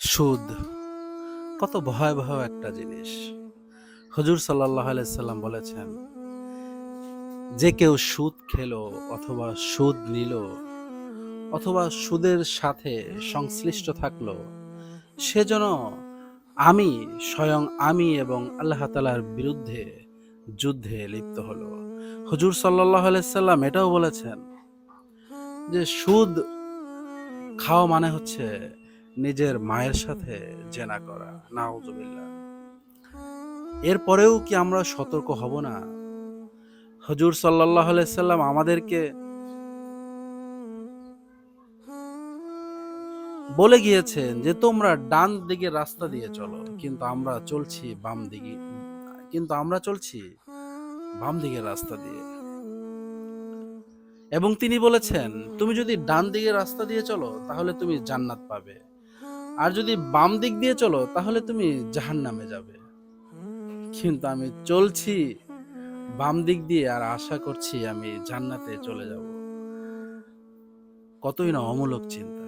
সুদ। কত ভয়াবহ একটা জিনিস। হজুর সাল্লাহ আলাইসাল্লাম বলেছেন, যে কেউ সুদ খেলো অথবা সুদ নিল অথবা সুদের সাথে সংশ্লিষ্ট থাকল, সে যেন আমি, স্বয়ং আমি এবং আল্লাহ তালার বিরুদ্ধে যুদ্ধে লিপ্ত হলো। হজুর সাল্লাহ আলাইসাল্লাম এটাও বলেছেন যে সুদ খাওয়া মানে হচ্ছে নিজের মায়ের সাথে জেনা করা, নাউজুবিল্লাহ। এরপরেও কি আমরা সতর্ক হব না? হজুর সাল্লাহ সাল্লাম আমাদেরকে বলে গিয়েছেন যে, তোমরা ডান দিকে রাস্তা দিয়ে চলো, কিন্তু আমরা চলছি বাম দিকে, কিন্তু আমরা চলছি বাম দিকের রাস্তা দিয়ে। এবং তিনি বলেছেন, তুমি যদি ডান দিকে রাস্তা দিয়ে চলো, তাহলে তুমি জান্নাত পাবে। আর যদি বাম দিক দিয়ে চলো, তাহলে তুমি জাহান নামে যাবে। কিন্তু আমি চলছি বাম দিক দিয়ে আর আশা করছি আমি জান্নাতে চলে যাব। কতই না অমূলক চিন্তা।